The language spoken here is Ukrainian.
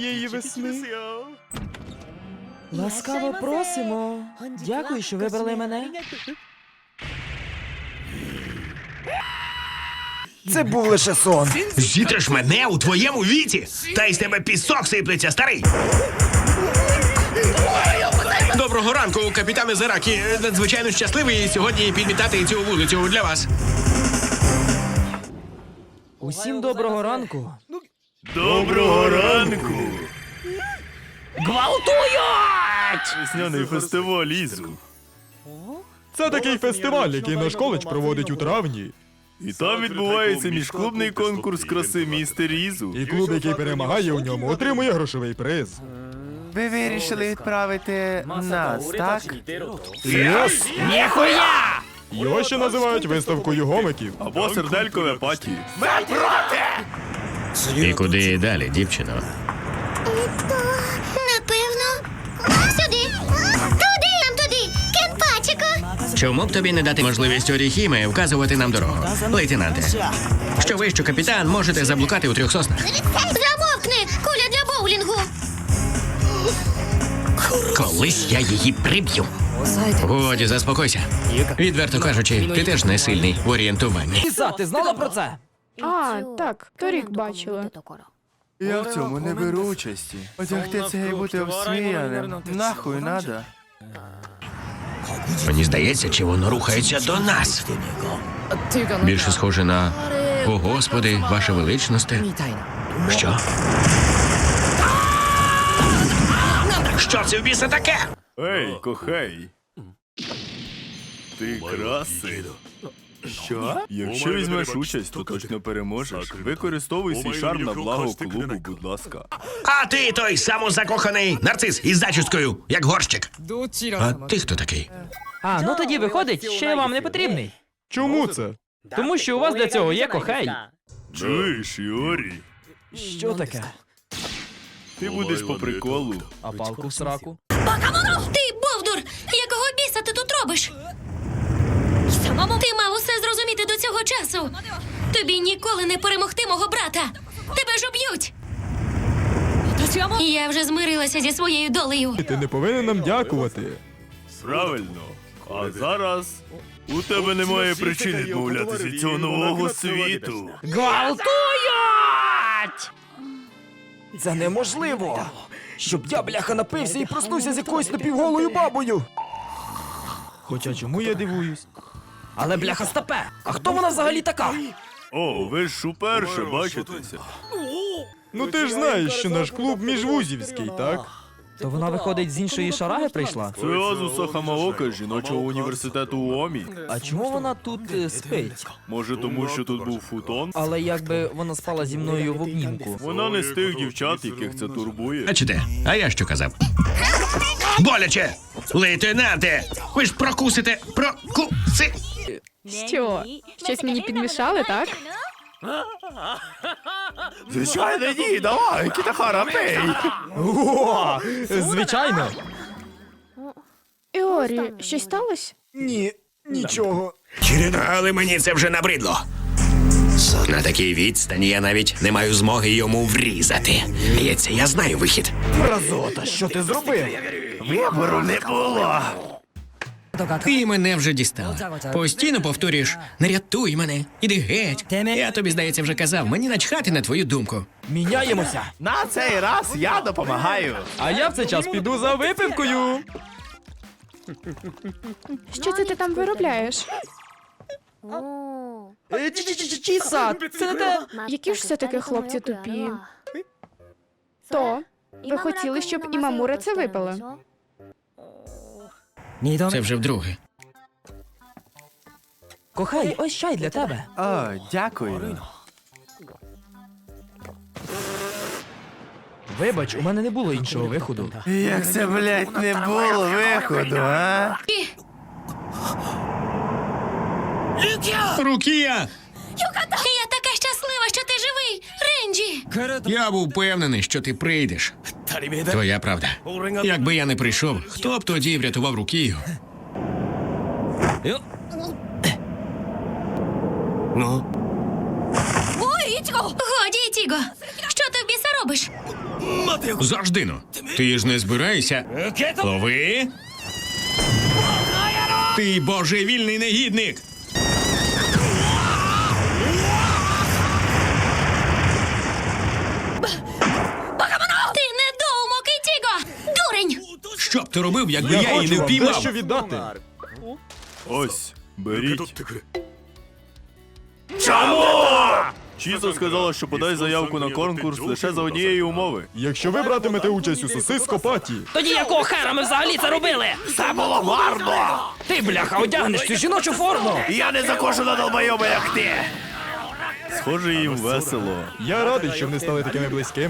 Її весни. Ласкаво просимо. Дякую, що вибрали мене. Це був лише сон. Зітриш мене у твоєму віці? Та із тебе пісок сиплеться, старий. Доброго ранку, капітане Заракі. Надзвичайно щасливий сьогодні підмітати цю вулицю для вас. Усім доброго ранку. Доброго ранку! Гвалтують! Весняний фестиваль Ізу. Це такий фестиваль, який наш коледж проводить у травні. І там відбувається міжклубний конкурс краси містер Ізу. І клуб, який перемагає у ньому, отримує грошовий приз. Ви вирішили відправити нас, так? Єс! Ніхуя! Його ще називають виставкою гомиків. Або серделькове паті. І куди далі, дівчино? Чому б тобі не дати можливість Оріхіме вказувати нам дорогу? Лейтенанте, що ви, що капітан, можете заблукати у трьох соснах. Замовкни. Куля для боулінгу. Колись я її приб'ю. Годі, заспокойся. Відверто кажучи, ти теж не сильний в орієнтуванні. Ліса, ти знала про це? А, так, торік бачила. Я в цьому не беру участі. Одягти це і бути обсміяним. Нахуй надо. Мені здається, чи воно рухається до нас. Більше схоже на О, Господи, ваше величносте. Що? Що це в біса таке? Ей, кохей. Ти красий. Що? Якщо візьмеш участь, то точно переможеш. Використовуй свій шарм на благо клубу, будь ласка. А ти той самозакоханий нарцис із зачіскою, як горщик. А ти хто такий? А, ну тоді виходить, що я вам не потрібний. Чому це? Тому що у вас для цього є кохей. Чуєш, Йорі? Що таке? Ти будеш по приколу. А палку в сраку? Ти бовдур. Якого біса ти тут робиш? Ти мав усе зрозуміти до цього часу. Тобі ніколи не перемогти мого брата. Тебе ж уб'ють. Я вже змирилася зі своєю долею. Ти не повинен нам дякувати. Правильно. А зараз у тебе немає причин відмовлятися від цього нового світу. Гвалтують! Це неможливо! Щоб я, бляха, напився і проснувся з якоюсь напівголою бабою. Хоча чому я дивуюсь? Але бляха стопе! А хто вона взагалі така? О, ви ж уперше бачитеся. Ну ти ж знаєш, що наш клуб міжвузівський, так? То вона виходить з іншої шараги прийшла? Це Азуса Хамаока з жіночого університету УОМІ. А чому вона тут е, спить? Може, тому що тут був футон? Але якби вона спала зі мною в обнімку. Вона не з тих дівчат, яких це турбує. Бачите, а я що казав? Боляче! Лейтенанте! Ви ж прокусите! Прокуси! Що? Щось мені підмішали, так? Звичайно, ні, давай, Кітахара, пей! О, звичайно. Іорі, щось сталося? Ні, нічого. Але мені це вже набридло. На такій відстані я навіть не маю змоги йому врізати. Здається, я знаю вихід. Мразота, що ти зробив? Вибору не було. Ти мене вже дістала. Постійно повторюєш: не рятуй мене, іди геть. Я тобі, здається, вже казав, мені начхати на твою думку. Міняємося! На цей раз я допомагаю. А я в цей час піду за випивкою. Що це ти там виробляєш? Е, Чіса, це не те. Які ж все-таки хлопці тупі? То, ви хотіли, щоб і Мамура це випила? Це вже вдруге. Кохай, ось чай для тебе. О, дякую. Вибач, у мене не було іншого виходу. Як це, блядь, не було виходу, а? Рукія! Я така щаслива, що ти живий, Ренджі. Я був впевнений, що ти прийдеш. Твоя правда. Якби я не прийшов, хто б тоді врятував Рукію? Годі, Тіго. Що ти в біса робиш? Завжди ну. Ти ж не збираєшся. Лови. Ти божевільний негідник. Ти робив, якби я, її не впіймав? дещо віддати. Ось, беріть. Чому? Чізо сказала, що подай заявку на конкурс лише за однієї умови. Якщо ви братимете участь у сосископаті, Тоді якого хера ми взагалі це робили? Це було марно! Ти, бляха, одягнеш цю жіночу форму! Я не закожу на долбойоба, як ти! Схоже, їм весело. я радий, що вони стали такими близькими.